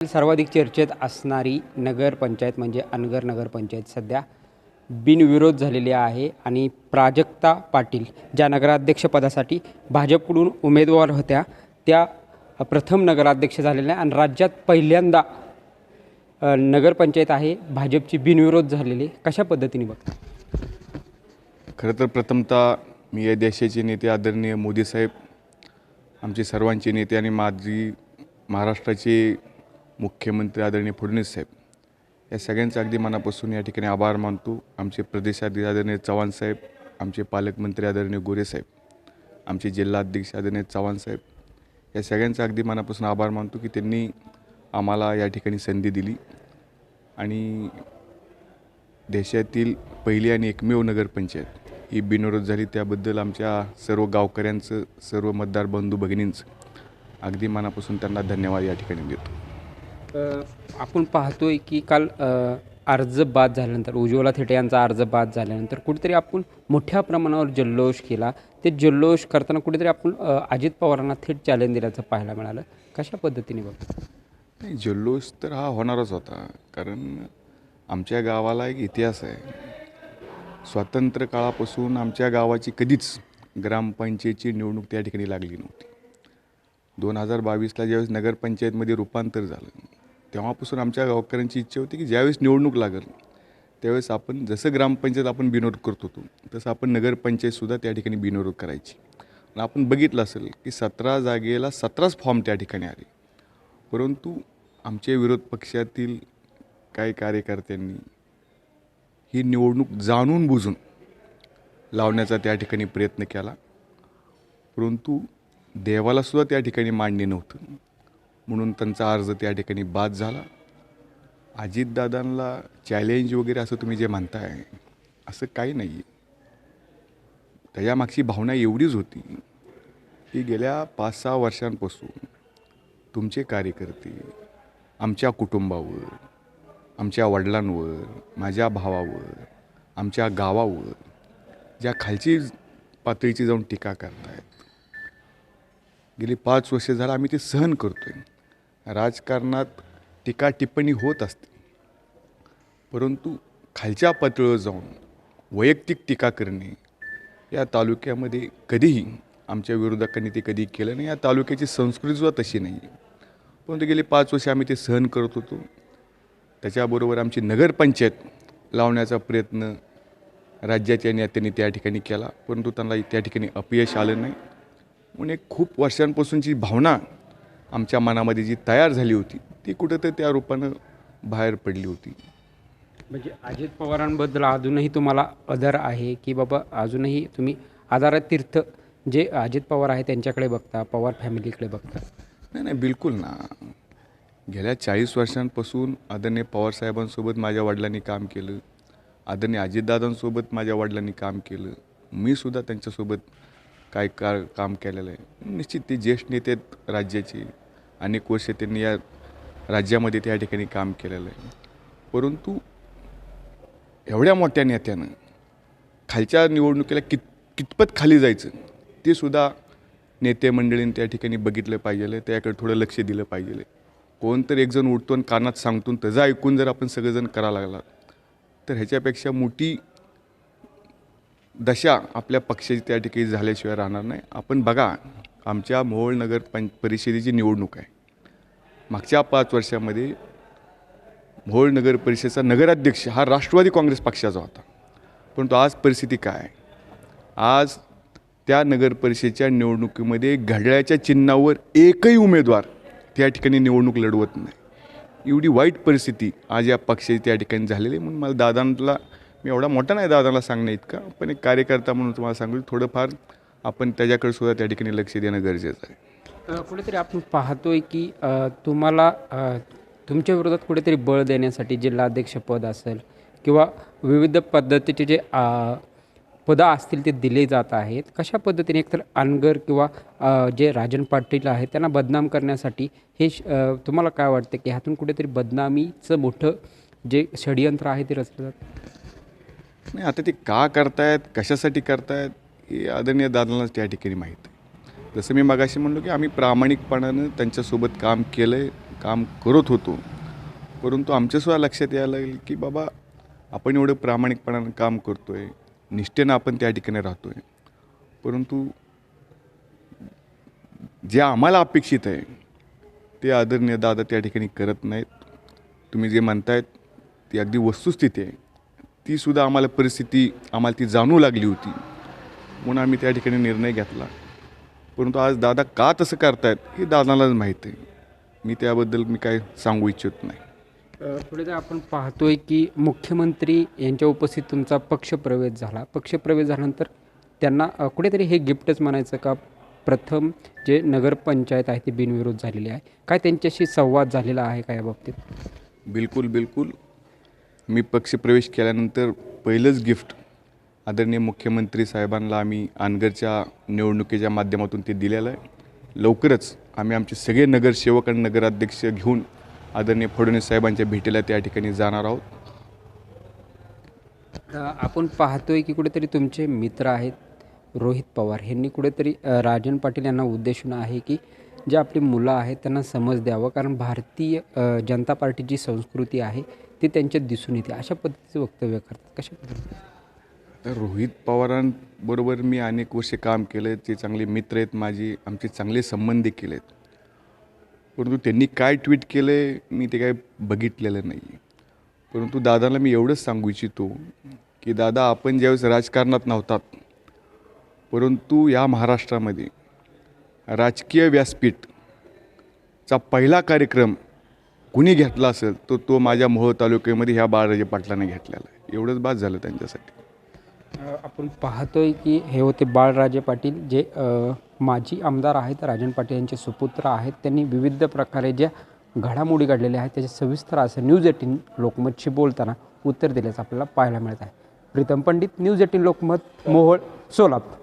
सर्वाधिक चर्चेत असणारी नगरपंचायत म्हणजे अनगर नगरपंचायत सध्या बिनविरोध झालेली आहे आणि प्राजक्ता पाटील ज्या नगराध्यक्षपदासाठी भाजपकडून उमेदवार होत्या त्या प्रथम नगराध्यक्ष झालेल्या आहे आणि राज्यात पहिल्यांदा नगरपंचायत आहे भाजपची बिनविरोध झालेली. कशा पद्धतीने बघता? खरं तर प्रथमतः मी या देशाचे नेते आदरणीय मोदी साहेब आमचे सर्वांचे नेते आणि माझी महाराष्ट्राचे मुख्यमंत्री आदरणीय फडणवीस साहेब या सगळ्यांचं अगदी मनापासून या ठिकाणी आभार मानतो. आमचे प्रदेशाध्यक्ष आदरणीय चव्हाण साहेब आमचे पालकमंत्री आदरणीय गोरे साहेब आमचे जिल्हाध्यक्ष आदरणीय चव्हाण साहेब या सगळ्यांचा अगदी मनापासून आभार मानतो की त्यांनी आम्हाला या ठिकाणी संधी दिली. आणि देशातील पहिली आणि एकमेव नगरपंचायत ही बिनविरोध झाली. त्याबद्दल आमच्या सर्व गावकऱ्यांचं सर्व मतदार बंधू भगिनींचं अगदी मनापासून त्यांना धन्यवाद या ठिकाणी देतो. आपण पाहतोय की काल अर्ज बाद झाल्यानंतर उज्ज्वला थेटे यांचा अर्ज बाद झाल्यानंतर कुठेतरी आपण मोठ्या प्रमाणावर जल्लोष केला. ते जल्लोष करताना कुठेतरी आपण अजित पवारांना थेट चॅलेंज दिल्याचं पाहायला मिळालं. कशा पद्धतीने बघतो? नाही जल्लोष तर हा होणारच होता. कारण आमच्या गावाला एक इतिहास आहे. स्वातंत्र्य काळापासून आमच्या गावाची कधीच ग्रामपंचायतीची निवडणूक त्या ठिकाणी लागली नव्हती. दोन हजार बावीसला ज्यावेळेस नगरपंचायतमध्ये रूपांतर झालं तेव्हापासून आमच्या गावकऱ्यांची इच्छा होती की ज्यावेळेस निवडणूक लागेल त्यावेळेस आपण जसं ग्रामपंचायत आपण बिनविरोध करत होतो तसं आपण नगरपंचायतसुद्धा त्या ठिकाणी बिनविरोध करायची. आणि आपण बघितलं असेल की सतरा जागेला सतराच फॉर्म त्या ठिकाणी आले. परंतु आमच्या विरोध पक्षातील काही कार्यकर्त्यांनी ही निवडणूक जाणून बुजून लावण्याचा त्या ठिकाणी प्रयत्न केला. परंतु देवालासुद्धा त्या ठिकाणी मान्य नव्हतं. म्हणून त्यांचा अर्ज त्या ठिकाणी बाद झाला. अजितदादांना चॅलेंज वगैरे असं तुम्ही जे म्हणताय असं काही नाही आहे त्याच्यामागची भावना एवढीच होती की गेल्या पाच सहा वर्षांपासून तुमचे कार्यकर्ते आमच्या कुटुंबावर आमच्या वडिलांवर माझ्या भावावर आमच्या गावावर ज्या खालची पातळीची जाऊन टीका करतायत. गेली पाच वर्षे झालं आम्ही ते सहन करतो आहे राजकारणात टीका टिप्पणी होत असते. परंतु खालच्या पातळीवर जाऊन वैयक्तिक टीका करणे या तालुक्यामध्ये कधीही आमच्या विरोधकांनी ते कधी केलं नाही. या तालुक्याची संस्कृतीसुद्धा तशी नाही परंतु गेले पाच वर्षे आम्ही ते सहन करत होतो. त्याच्याबरोबर आमची नगरपंचायत लावण्याचा प्रयत्न राज्याच्या नेत्यांनी त्या ठिकाणी केला. परंतु त्यांना त्या ठिकाणी अपयश आलं नाही. म्हणून एक खूप वर्षांपासूनची भावना आमच्या मनामध्ये जी तयार झाली होती ती कुठंतरी त्या रूपानं बाहेर पडली होती. म्हणजे अजित पवारांबद्दल अजूनही तुम्हाला आदर आहे की बाबा अजूनही तुम्ही आधारात तीर्थ जे अजित पवार आहे त्यांच्याकडे बघता पवार फॅमिलीकडे बघता? नाही नाही बिलकुल ना. गेल्या चाळीस वर्षांपासून आदरणीय पवारसाहेबांसोबत माझ्या वडिलांनी काम केलं. आदरणीय अजितदादांसोबत माझ्या वडिलांनी काम केलं. मी सुद्धा त्यांच्यासोबत काय का काम केलेलं आहे. निश्चित ते ज्येष्ठ नेते आहेत राज्याचे. अनेक वर्षे त्यांनी या राज्यामध्ये त्या ठिकाणी काम केलेलं आहे. परंतु एवढ्या मोठ्या नेत्यानं खालच्या निवडणुकीला कित कितपत खाली जायचं ते सुद्धा नेते मंडळींनी त्या ठिकाणी बघितलं पाहिजे त्याकडे थोडं लक्ष दिलं पाहिजे कोणतरी एकजण उठतो आणि कानात सांगतो आणि ऐकून जर आपण सगळेजण करायला लागला तर ह्याच्यापेक्षा मोठी दशा आपल्या पक्षाची त्या ठिकाणी झाल्याशिवाय राहणार नाही. आपण बघा आमच्या मोहोळ नगर पं परिषदेची निवडणूक आहे. मागच्या पाच वर्षामध्ये मोहोळ नगर परिषदेचा नगराध्यक्ष हा राष्ट्रवादी काँग्रेस पक्षाचा होता. परंतु आज परिस्थिती काय? आहे आज त्या नगर परिषदेच्या निवडणुकीमध्ये घड्याळ्याच्या चिन्हावर एकही उमेदवार त्या ठिकाणी निवडणूक लढवत नाही. एवढी वाईट परिस्थिती आज या पक्षाची त्या ठिकाणी झालेली आहे. म्हणून मला दादांना मी एवढा मोठा नाही दादाला सांगण्या इतका पण एक कार्यकर्ता म्हणून तुम्हाला सांगू थोडंफार आपण त्याच्याकडे सुद्धा त्या ठिकाणी लक्ष देणं गरजेचं आहे. कुठेतरी आपण पाहतोय की तुम्हाला तुमच्या विरोधात कुठेतरी बळ देण्यासाठी जिल्हाध्यक्षपद असेल किंवा विविध पद्धतीचे जे पदं असतील ते दिले जात आहेत कशा पद्धतीने एकतर अनगर किंवा जे राजन पाटील आहेत त्यांना बदनाम करण्यासाठी हे तुम्हाला काय वाटतं की ह्यातून कुठेतरी बदनामीचं मोठं जे षडयंत्र आहे ते रचलं जातं? नाही आता ते का करतायत कशासाठी करतायत हे आदरणीय दादांनाच त्या ठिकाणी माहीत आहे. जसं मी मगाशी म्हणलो की आम्ही प्रामाणिकपणानं त्यांच्यासोबत काम केलं आहे काम करत होतो. परंतु आमच्यासुद्धा लक्षात यायला लागेल की बाबा आपण एवढं प्रामाणिकपणानं काम करतो आहे निष्ठेनं आपण त्या ठिकाणी राहतो आहे परंतु जे आम्हाला अपेक्षित आहे ते आदरणीय दादा त्या ठिकाणी करत नाहीत. तुम्ही जे म्हणतायत ती अगदी वस्तुस्थिती आहे. तीसुद्धा आम्हाला परिस्थिती आम्हाला ती जाणू लागली होती. म्हणून आम्ही त्या ठिकाणी निर्णय घेतला. परंतु आज दादा का तसं करतायत हे दादालाच माहीत आहे. मी त्याबद्दल मी काय सांगू इच्छित नाही. अ, थोडेदा आपण पाहतोय की मुख्यमंत्री यांच्या उपस्थित तुमचा पक्षप्रवेश झाला. पक्षप्रवेश झाल्यानंतर त्यांना कुठेतरी हे गिफ्टच म्हणायचं का? प्रथम जे नगरपंचायत आहे ती बिनविरोध झालेली आहे. काय त्यांच्याशी संवाद झालेला आहे का या बाबतीत? बिलकुल बिलकुल. मी पक्षप्रवेश केल्यानंतर पहिलंच गिफ्ट आदरणीय मुख्यमंत्री साहेबांना आम्ही अनगरच्या निवडणुकीच्या माध्यमातून ते दिलेलं आहे. लवकरच आम्ही आमचे सगळे नगरसेवक आणि नगराध्यक्ष घेऊन आदरणीय फडणवीस साहेबांच्या भेटीला त्या ठिकाणी जाणार आहोत. आपण पाहतोय की कुठेतरी तुमचे मित्र आहेत रोहित पवार. यांनी कुठेतरी राजन पाटील यांना उद्देशून आहे की जे आपली मुलं आहेत त्यांना समज द्यावं कारण भारतीय जनता पार्टीची संस्कृती आहे ती त्यांच्यात दिसून येते. अशा पद्धतीचं वक्तव्य करतात. कशा पद्धतीने? तर रोहित पवारांबरोबर मी अनेक वर्षे काम केलं. ते चांगले मित्र आहेत माझे. आमचे चांगले संबंध देखील आहेत परंतु त्यांनी काय ट्विट केलं आहे मी ते काय बघितलेलं नाही परंतु दादाला मी एवढंच सांगू इच्छितो की दादा आपण ज्यावेळेस राजकारणात नव्हतात परंतु या महाराष्ट्रामध्ये राजकीय व्यासपीठचा पहिला कार्यक्रम कुणी घेतला असेल तर तो माझ्या मोहोळ तालुक्यामध्ये ह्या बाळराजे पाटलाने घेतलेला आहे. एवढंच बाद झालं त्यांच्यासाठी. आपण पाहतोय की हे होते बाळराजे पाटील जे माजी आमदार आहेत. राजन पाटील यांचे सुपुत्र आहेत. त्यांनी विविध प्रकारे ज्या घडामोडी घडलेल्या आहेत त्याचे सविस्तर असं न्यूज एटीन लोकमतशी बोलताना उत्तर दिल्याचं आपल्याला पाहायला मिळत आहे. Pritam Pandit News Eighteen Lokmat Mohol Solapur.